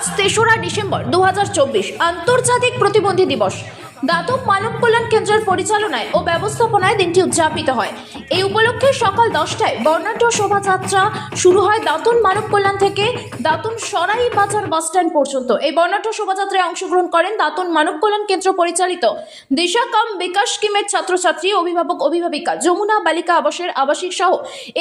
আজ তেসরা ডিসেম্বর দু হাজার চব্বিশ আন্তর্জাতিক প্রতিবন্ধী দিবস। দাতব মানব কল্যাণ কেন্দ্রের পরিচালনায় ও ব্যবস্থাপনায় দিনটি উদযাপিত হয়। এই উপলক্ষে সকাল দশটায় বর্ণাঢ্য শোভাযাত্রা শুরু হয় দাতন মানব কল্যাণ থেকে দাতন সরাই বাজার বাসস্ট্যান্ড পর্যন্ত। এই বর্ণাঢ্য শোভাযাত্রায় অংশগ্রহণ করেন দাতন মানব কল্যাণ কেন্দ্র পরিচালিত দিশা কাম বিকাশ স্কিমের ছাত্রছাত্রী, অভিভাবক, অভিভাবিকা, যমুনা বালিকা আবাসের আবাসিক সহ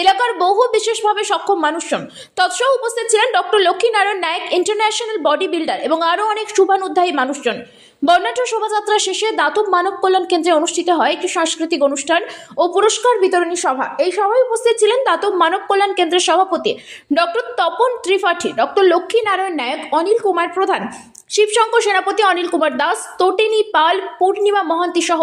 এলাকার বহু বিশেষভাবে সক্ষম মানুষজন। তৎসহ উপস্থিত ছিলেন doctor Lakshminarayan Nayak international body builder এবং আরও অনেক শুভানুধ্যায়ী মানুষজন। বর্ণাঢ্য শোভাযাত্রা শেষে দাতব মানব কল্যাণ কেন্দ্রে অনুষ্ঠিত হয় একটি সাংস্কৃতিক অনুষ্ঠান ও পুরস্কার বিতরণী সভা। এই সভায় উপস্থিত ছিলেন দাতব মানব কল্যাণ কেন্দ্রের সভাপতি ডক্টর তপন ত্রিপাঠী, ডক্টর লক্ষ্মী নারায়ণ নায়ক, অনিল কুমার প্রধান। শিবশঙ্কর সেনাপতি অনিল কুমার দাস তোটেনি পাল পূর্ণিমা মহান্তি সহ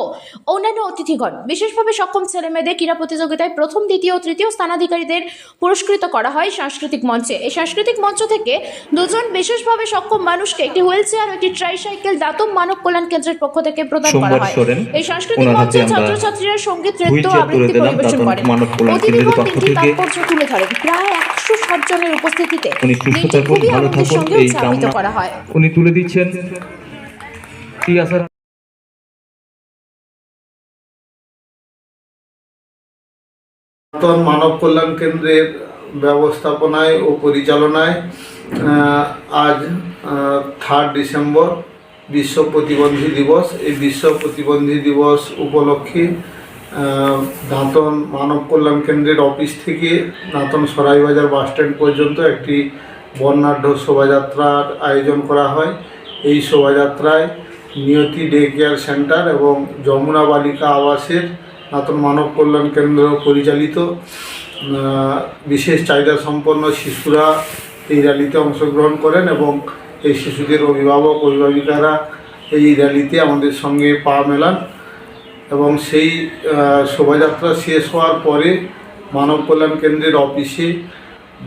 অন্যান্য অতিথিগণ। বিশেষভাবে সক্ষম ছেলেমেয়েদের ক্রীড়া প্রতিযোগিতায় প্রথম দ্বিতীয় ও তৃতীয় স্থানাধিকারীদের পুরস্কৃত করা হয় সাংস্কৃতিক মঞ্চে। এই সাংস্কৃতিক মঞ্চ থেকে দুজন বিশেষভাবে সক্ষম মানুষকে একটি হুইল চেয়ার ও একটি ট্রাইসাইকেল দাতব মানব কল্যাণ কেন্দ্রের পক্ষ থেকে প্রদান করা হয়। এই সাংস্কৃতিক মঞ্চে ছাত্রছাত্রীরা সংগীত নৃত্য আবৃত্তি পরিবেশন করেন। অতিথিগণ পক্ষ তাৎপর্য তুলে ধরেন। প্রায় একশো ষাট জনের উপস্থিতিতে উনি সুস্থ থাকুন ভালো থাকুন এই কামনা করা হয়। উনি তুলে দিচ্ছেন। টিয়াসার সনাতন মানব কল্যাণ কেন্দ্রের ব্যবস্থাপনায় ও পরিচালনায় আহ, আজ থার্ড ডিসেম্বর বিশ্ব প্রতিবন্ধী দিবস। এই বিশ্ব প্রতিবন্ধী দিবস উপলক্ষে দাঁতন মানব কল্যাণ কেন্দ্রের অফিস থেকে দাঁতন সরাইবাজার বাস স্ট্যান্ড পর্যন্ত একটি বর্ণাঢ্য শোভাযাত্রার আয়োজন করা হয়। এই শোভাযাত্রায় নিয়তি ডে কেয়ার সেন্টার এবং যমুনা বালিকা আবাসের দাঁতন মানব কল্যাণ কেন্দ্র পরিচালিত বিশেষ চাহিদা সম্পন্ন শিশুরা এই র্যালিতে অংশগ্রহণ করেন এবং এই শিশুদের অভিভাবক, অভিভাবিকারা এই র্যালিতে আমাদের সঙ্গে পা মেলান। এবং সেই শোভাযাত্রা শেষ হওয়ার পরে মানব কল্যাণ কেন্দ্রের অফিসে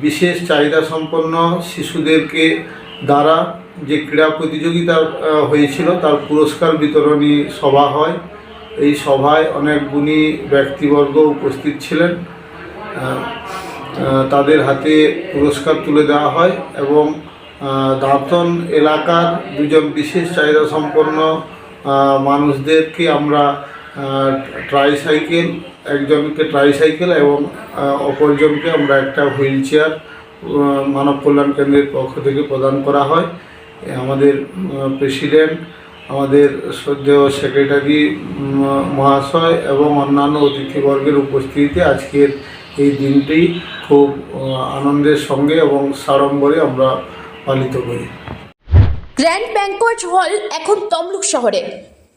বিশেষ চাহিদা সম্পন্ন শিশুদেরকে দ্বারা যে ক্রীড়া প্রতিযোগিতা হয়েছিল তার পুরস্কার বিতরণী সভা হয়। এই সভায় অনেক গুণী ব্যক্তিবর্গ উপস্থিত ছিলেন। তাদের হাতে পুরস্কার তুলে দেওয়া হয় এবং দাঁতন এলাকার দুজন বিশেষ চাহিদা সম্পন্ন মানুষদেরকে আমরা ট্রাইসাইকেল একজনকে ট্রাইসাইকেল এবং অপরজনকে আমরা একটা হুইল চেয়ার মানব কল্যাণ কেন্দ্রের পক্ষ থেকে প্রদান করা হয়। আমাদের প্রেসিডেন্ট আমাদের শ্রদ্ধেয় সেক্রেটারি মহাশয় এবং অন্যান্য অতিথিবর্গের উপস্থিতিতে আজকের এই দিনটি খুব আনন্দের সঙ্গে এবং সাড়ম্বরে আমরা পালিত করি। গ্র্যান্ড ব্যাংকোয়েট হল এখন তমলুক শহরে।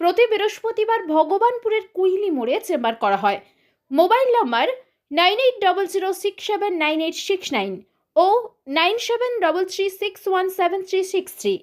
প্রতি বৃহস্পতিবার ভগবানপুরের কুইলি মোড়ে চেম্বার করা হয়। Mobile number nine eight double zero six seven nine eight six nine ও nine seven double three six one seven three six three.